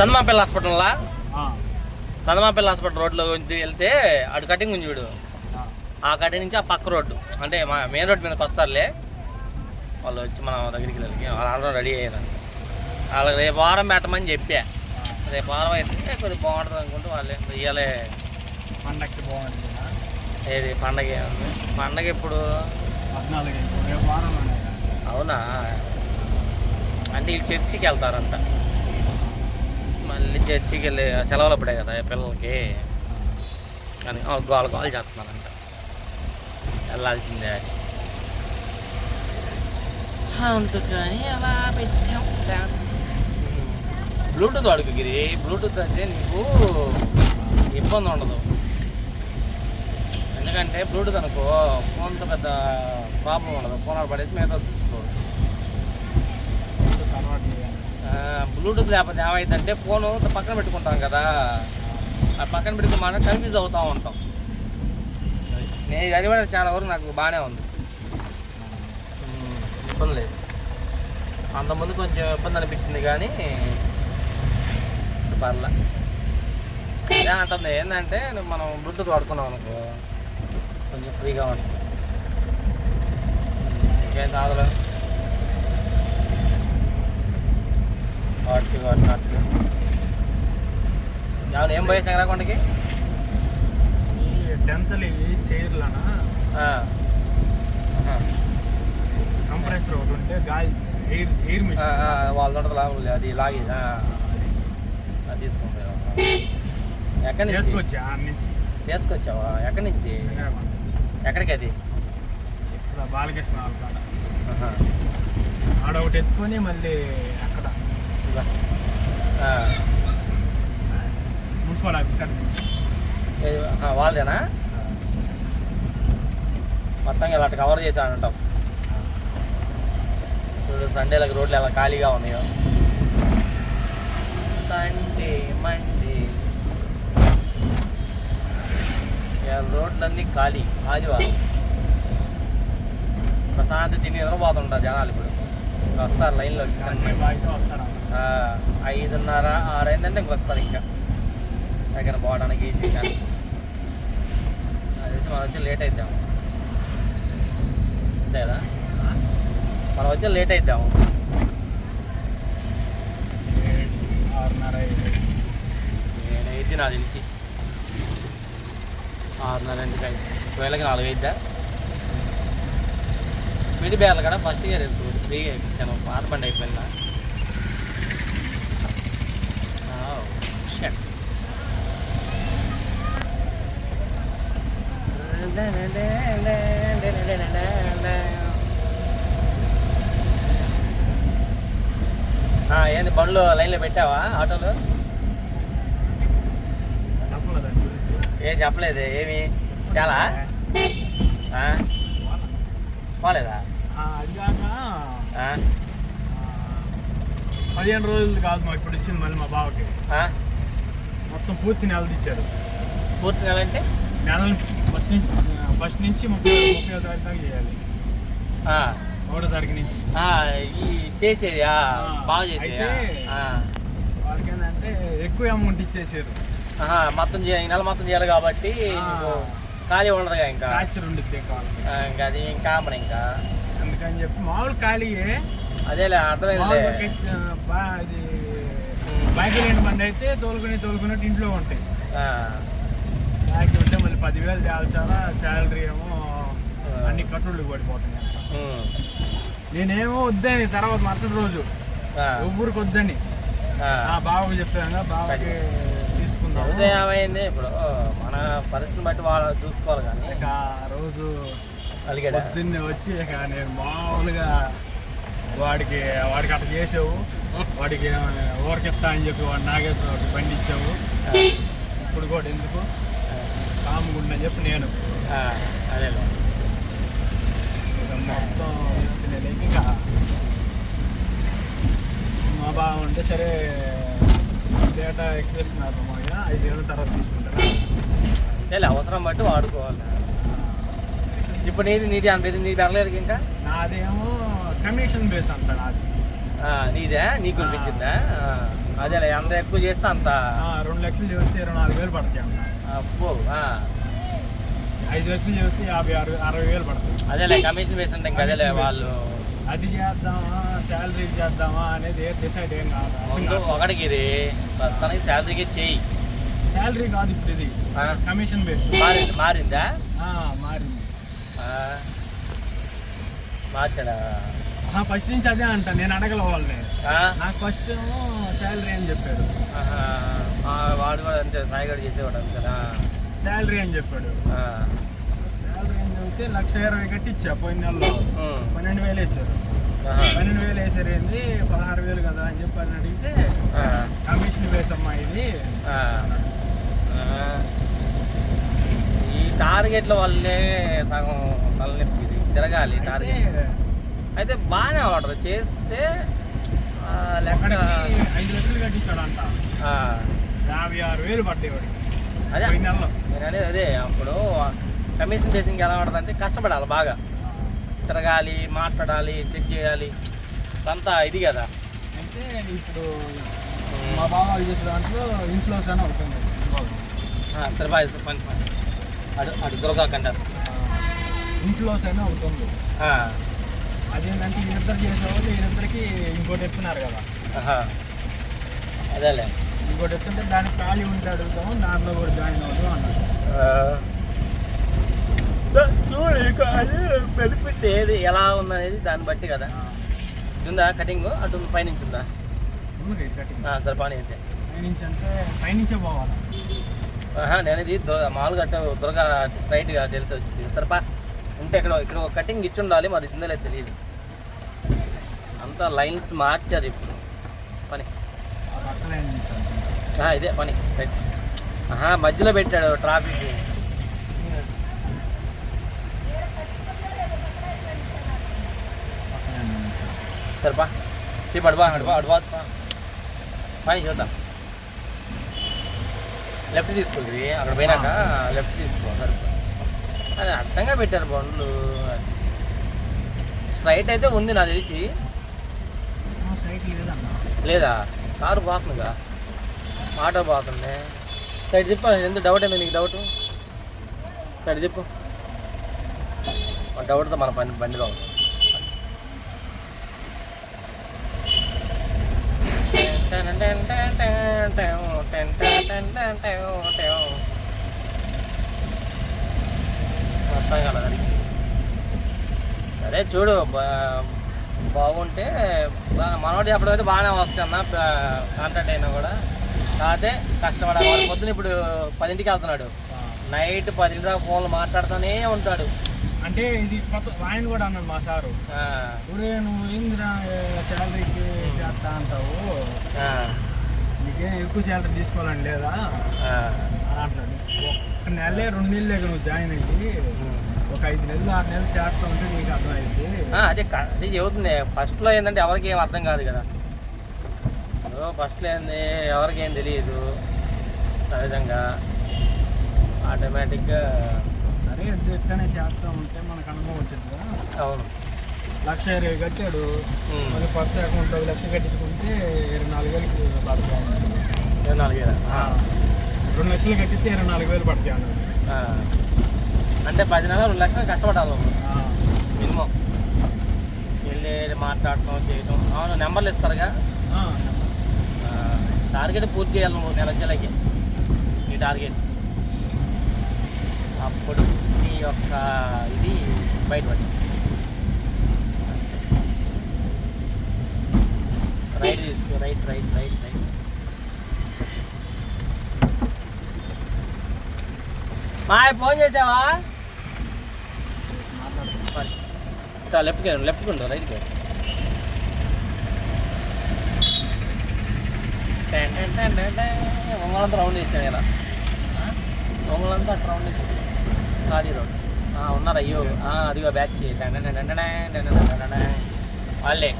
చందమాపల్లి హాస్పిటల్లా? చందమాపల్లి hospital రోడ్లో వెళ్తే అటు కటింగ్ ఉంది చూడు. ఆ. కటింగ్ నుంచి ఆ పక్క రోడ్డు. అంటే మా మెయిన్ రోడ్ మీదకి వస్తారులే. వాళ్ళు వచ్చి మన దగ్గరికి వెళ్ళి వాళ్ళు రెడీ అయ్యారు. వాళ్ళకి రేపు వారం పెట్టమని చెప్పా. రేపు వారం అయితే కొద్దిగా బాగుంటుంది అనుకుంటూ వాళ్ళే ఇయ్యాలే. పండక్కి బాగుంటుంది. ఏది పండగ పండగ కదా. అవునా? అంటే వీళ్ళు చర్చికి వెళ్తారంట. మళ్ళీ చర్చికి వెళ్ళి సెలవులు అప్పుడే కదా పిల్లలకి. అని గోల గోల చేస్తున్నారంట. వెళ్ళాల్సిందే అని. అందుకని అలా పెట్టాం. బ్లూటూత్ వాడుకు గిరి. బ్లూటూత్ అంటే నీకు ఇబ్బంది ఉండదు. ఎందుకంటే బ్లూటూత్ అనుకో ఫోన్తో పెద్ద ప్రాబ్లం ఉండదు. ఫోన్ ఆడ పడేసి మిగతా తీసుకో ఇప్పుడు తర్వాత చేయాలి. ఆ, బ్లూటూత్ లేకపోతే ఏమైందంటే ఫోను పక్కన పెట్టుకుంటాం కదా. ఆ పక్కన పెట్టుకుని మనం కన్ఫ్యూజ్ అవుతూ ఉంటాం. నేను ఇది కూడా చాలా వరకు నాకు బాగానే ఉంది. ఇబ్బంది లేదు. అంతకుముందు కొంచెం ఇబ్బంది అనిపించింది కానీ పర్లా. అంటుంది? ఏంటంటే మనం బ్లూటూత్ వాడుకున్నాం అనుకో కొంచెం ఫ్రీగా ఉంటుంది. ఇంకేం కాదులే. వాటికి వాటి వాటికి. ఎవరు ఏం పోయి ఈ టెన్త్లు చైర్లనా కంప్రెసర్ ఒకటి ఉంటే గాలి ఎయిర్ ఎయిర్ మిషన్ వాళ్ళ తోట లాగు అది లాగి అది. తీసుకుంటా. ఎక్కడి నుంచి? చేసుకొచ్చా ఆడ నుంచి? తీసుకొచ్చావా? ఎక్కడి నుంచి. ఎక్కడికి అది? బాలకృష్ణ. ఆడ ఒకటి ఎత్తుకొని మళ్ళీ మున్సిపల్ ఆఫీస్ కాడ వాళ్ళదేనా? మొత్తంగా ఇలా కవర్ చేశానంటాం చూడు సండేలకు రోడ్లు ఎలా ఖాళీగా ఉన్నాయో. సండే మండే రోడ్లన్నీ ఖాళీ ఆదివారం. ప్రశాంతి తిని నిద్రపోతుంటారు జనాలు ఇప్పుడు. వస్తారు లైన్లో ఐదున్నర ఆరు అయిందంటే ఇంక వస్తారు ఇంకా. దగ్గర పోవడానికి చేయడానికి అది వచ్చి మనం వచ్చి లేట్ అయిద్దాం. అంతేదా మనం వచ్చి లేట్ అయిద్దాము ఆరున్నర ఏడు. నేను అయితే నాకు తెలిసి. ఆరున్నర ఎందుకు అయింది వేళకి నాలుగు అయిద్దా స్పీడ్ బ్యార్లు కూడా ఫస్ట్ ఇయర్ ఇప్పుడు. ఫ్రీగా ఇచ్చాను పాత బండి అయిపోయినా ఏంది బండ్లు లైన్లో పెట్టావా ఆటోలు? ఏం చెప్పలేదు. ఏమి? చాలా? పోలేదా? పదిహేను రోజులు కాదు మాకు ఇప్పుడు ఇచ్చింది మళ్ళీ మా బావకి? మొత్తం పూర్తి నెలది ఇచ్చారు. పూర్తి నెల అంటే? నెలలు ఫస్ట్ నుంచి ఫస్ట్ నుంచి ముప్పై ముప్పై తారీఖు దాకా చేయాలి. ఒకటో తారీఖు నుంచి. ఈ చేసేది బాగా చేసేది వాడికి ఏంటంటే ఎక్కువ అమౌంట్ ఇచ్చేసారు. మొత్తం చేయ ఈ నెల మొత్తం చేయాలి కాబట్టి ఖాళీ ఉండదుగా ఇంకా. ఇంకా అది ఇంకా ఇంకా. అందుకని చెప్పి మామూలు ఖాళీయే. అదేలే అర్థమైందిలే. మామూలు కేస్- ఆ, బా- ఇది బైక్ లేని బండి అయితే తోలుకుని తోలుకున్నట్టు ఇంట్లో ఉంటాయి. బ్యాగ్ ఉంటే మళ్ళీ పదివేలు తేల్చాలా శాలరీ ఏమో అన్ని కట్టుళ్ళు పడిపోతున్నాయి. నేనేమో వద్దని తర్వాత మరుసటి రోజు ఊరికి వద్దని బావకి చెప్పాను బావకి తీసుకుందాము. చదివితే ఏమైంది ఇప్పుడు? మన పరిస్థితిని బట్టి వాళ్ళు చూసుకోవాలి కానీ. ఇక ఆ రోజు పొద్దున్నే వచ్చి ఇక నేను మామూలుగా వాడికి వాడికి అట్లా చేసావు. వాడికి ఊరికెత్తా అని చెప్పి వాడు నాగేశ్వర ఒకటి బండి ఇచ్చావు. ఇప్పుడు కూడా ఎందుకు? కాముగుండని చెప్పి నేను. ఇక మొత్తం తీసుకునే ఇక. మా బావ ఉంటే సరే డేటా ఎక్కువ ఇస్తున్నారు మా ఐదు ఏళ్ళ తర్వాత తీసుకుంటారా? అవసరం బట్టి వాడుకోవాలి. ఇప్పుడు నీది నీది అంత నీది పెరలేదు ఇంకా? నాదేమో కమిషన్ బేస్ అంట నాది. నీదే? నీకు అనిపించిందా? ఆ, అదేలే ఎంత ఎక్కువ చేస్తే అంత. రెండు లక్షలు చేస్తే ఇరవై నాలుగు వేలు పడతాయి. ఐదు లక్షలు చేస్తే యాభై ఆరు అరవై వేలు పడతాయి. అదేలే కమిషన్ వేసి ఉంటాం ఇంకా అదేలే వాళ్ళు. అది చేద్దామా శాలరీ చేద్దామా అనేది ఏ డిసైడ్ ఏం కాదు. ఒకటికి ఇది. ప్రస్తుతానికి శాలరీకి చేయి శాలరీ కాదు ఇప్పుడు ఇది. కమిషన్ బేస్ మారింది మారిందా? మారింది. మార్చాడా ఫస్ట్ నుంచి అదే అంట నేను అడగల వాళ్ళని. నాకు ఫస్ట్ శాలరీ అని చెప్పాడు. వాడు కూడా అంతే సాయిగడు చేసేవాడు అంతేనా శాలరీ అని చెప్పాడు. శాలరీ అని చెబితే లక్ష ఇరవై కట్టి ఇచ్చా పోయిన నెలలో. పన్నెండు వేలు వేసారు. పన్నెండు వేలు వేసారు ఏంది? పదహారు వేలు కదా అని చెప్పి అని అడిగితే కమిషన్ వేసమ్మా ఇది. టార్గెట్ల వల్లే సగం తలనొప్పి తిరగాలి టార్గెట్ అయితే బాగానే ఉంటుంది చేస్తే లెక్క ఐదు లక్షలు కట్టించాడంట. యాభై ఆరు వేలు వాడికి అదే. నేను అనేది అదే. అప్పుడు కమిషన్ బేసింగ్ ఎలా ఉంటుంది అంటే కష్టపడాలి బాగా. తిరగాలి మాట్లాడాలి సెట్ చేయాలి. అంతా ఇది కదా. అయితే ఇప్పుడు మా బావ వాళ్ళు చేసే దాంట్లో ఇన్ఫ్లోస్ అని అవుతుంది సరే బాయ్ పని పని. అడు అడు దొరకకంటారు ఇన్ఫ్లోస్ అని అవుతుంది అదేంటంటే వీళ్ళిద్దరు చేసేవాళ్ళు వీళ్ళిద్దరికి ఇంకోటి ఎత్తున్నారు కదా. అదేలే. ఇంకోటి ఎత్తుంటే దానికి ఖాళీ ఉంటే అడుగుతాము దాంట్లో కూడా జాయిన్ అవుతాం అన్నారు. చూడు బెనిఫిట్ ఏది ఎలా ఉందనేది దాన్ని బట్టి కదా. ఉందా కటింగ్? అటు పైనుంచి ఉందా? సరే పని అయితే పైనుంచి అంటే పైనుంచే పోవాలి. నేను ఇది మామూలుగా అటు దొరగా స్ట్రైట్గా తెలిసి వచ్చింది. సరిపా? ఉంటే ఇక్కడ ఇక్కడ ఒక కటింగ్ ఇచ్చి ఉండాలి మరి ఇది తెలియదు. అంతా లైన్స్ మార్చారు ఇప్పుడు. పని. ఆ ఇదే పని. సెట్ ఆహా మధ్యలో పెట్టాడు ట్రాఫిక్. సరిపా? చెప్పు అడుబా అడుబా అడుబా పని చూద్దాం. లెఫ్ట్ తీసుకోండి అక్కడ పోయినాక లెఫ్ట్ తీసుకో అది అడ్డంగా పెట్టారు బండ్లు. స్ట్రైట్ అయితే ఉంది నాకు తెలిసి. లేదా? కారు పోతుందిగా. ఆటో పోతుంది. సైడ్ చెప్పు ఎందుకు డౌట్ ఏంది నీకు డౌట్ సైడ్ చెప్పు. డౌట్తో మన పని బండిలో ఉంది. మొత్తం అది. సరే చూడు బాగుంటే బా- మనోడు చెప్పడం బాగానే వస్తుంది అన్న కాంటాక్ట్ అయినా కూడా కాకపోతే కష్టపడాలి వాడు పొద్దున ఇప్పుడు పదింటికి వెళ్తున్నాడు. నైట్ పదింటి దాకా ఫోన్లు మాట్లాడుతూనే ఉంటాడు అంటే ఇది ఆయన కూడా అన్నాడు మా సారు నువ్వు ఏందిరా శాలరీకి చేస్తా అంటావు. నీకేం ఎక్కువ శాలరీ తీసుకోవాలని లేదా. అని అంటున్నాడు ఒక నెలే రెండు నెలలే నువ్వు జాయిన్ అయ్యి. ఒక ఐదు నెలలు ఆరు నెలలు చేస్తా ఉంటే నీకు అర్థమైంది అదే అదే చెబుతుంది ఫస్ట్లో ఏంటంటే ఎవరికి ఏం అర్థం కాదు కదా. ఫస్ట్లో ఏంది? ఎవరికి ఏం తెలియదు. సహజంగా ఆటోమేటిక్గా సరే ఎంత ఎట్లనే చేస్తా ఉంటే మనకు అనుభవం వచ్చింది కదా అవును. లక్ష ఇరవై కట్టాడు. మళ్ళీ కొత్త అకౌంట్ పది లక్షలు కట్టించుకుంటే ఇరవై నాలుగు వేలకి పడతాయి ఇరవై నాలుగు వేల. రెండు లక్షలు కట్టిస్తే ఇరవై నాలుగు వేలు పడతాయి అన్నాడు. అంటే పది నెలలు రెండు లక్షలు కష్టపడాలి. మినిమం. వెళ్ళి మాట్లాడటం చేయటం. అవును నెంబర్లు ఇస్తారుగా? టార్గెట్ పూర్తి చేయాలి నువ్వు నెల నెలకి నీ టార్గెట్. అప్పుడు నీ యొక్క ఇది బయటపడి. రైట్ తీసుకో రైట్ రైట్ రైట్ రైట్ మా ఫోన్ చేసావా మాట్లాడుతున్నా. లెఫ్ట్కి లెఫ్ట్కి ఉండవు రైట్కి ఒంగోలంతా రౌండ్ వేసాను ఇలా ఒంగోలంతా అట్లా రౌండ్ వేసాను ఖాళీ రోడ్ ఉన్నారు అయ్యో అదిగో బ్యాచ్ వాళ్ళే